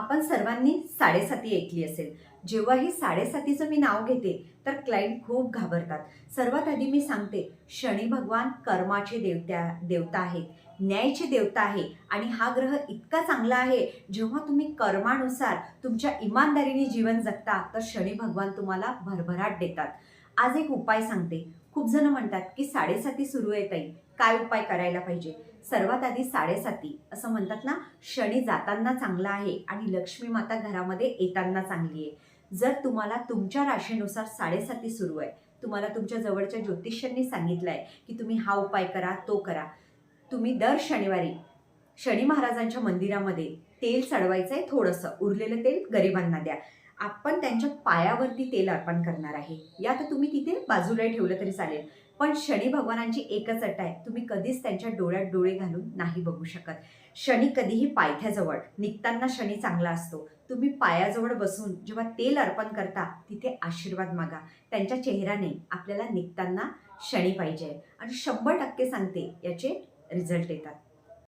आपण सर्वांनी साडेसाती ऐकली असेल. जेव्हाही साडेसातीचं मी नाव घेते तर क्लायंट खूप घाबरतात. सर्वात आधी मी सांगते शनी भगवान कर्माचे देवत्या देवता आहेत. न्यायचे देवता आहे. आणि हा ग्रह इतका चांगला आहे जेव्हा तुम्ही कर्मानुसार तुमच्या इमानदारीने जीवन जगता तर शनी भगवान तुम्हाला भरभराट देतात. आज एक उपाय सांगते. खूप जण म्हणतात की साडेसाती सुरू आहे ताई. काय उपाय करायला पाहिजे? सर्वात आधी साडेसाती असं म्हणतात ना शनी जाताना चांगला आहे आणि लक्ष्मी माता घरामध्ये येताना चांगली आहे. जर तुम्हाला तुमच्या राशीनुसार साडेसाती सुरू आहे तुम्हाला तुमच्या जवळच्या ज्योतिष्यांनी सांगितलं आहे की तुम्ही हा उपाय करा तो करा. तुम्ही दर शनिवारी शनी महाराजांच्या मंदिरामध्ये तेल चढवायचं आहे थोडंसं उरलेलं तेल गरिबांना द्या. आपण त्यांच्या पायावरती तेल अर्पण करणार आहे. या तर तुम्ही तिथे बाजूला ठेवलं तरी चालेल. पण शनी भगवानांची एकच अट आहे. तुम्ही कधीच त्यांच्या डोळ्यात डोळे घालून नाही बघू शकत. शनी कधीही पायथ्याजवळ निघताना शनी चांगला असतो. तुम्ही पायाजवळ बसून जेव्हा तेल अर्पण करता तिथे आशीर्वाद मागा. त्यांच्या चेहऱ्याने आपल्याला निघताना शनी पाहिजे. आणि शंभर टक्के सांगते याचे रिझल्ट येतात.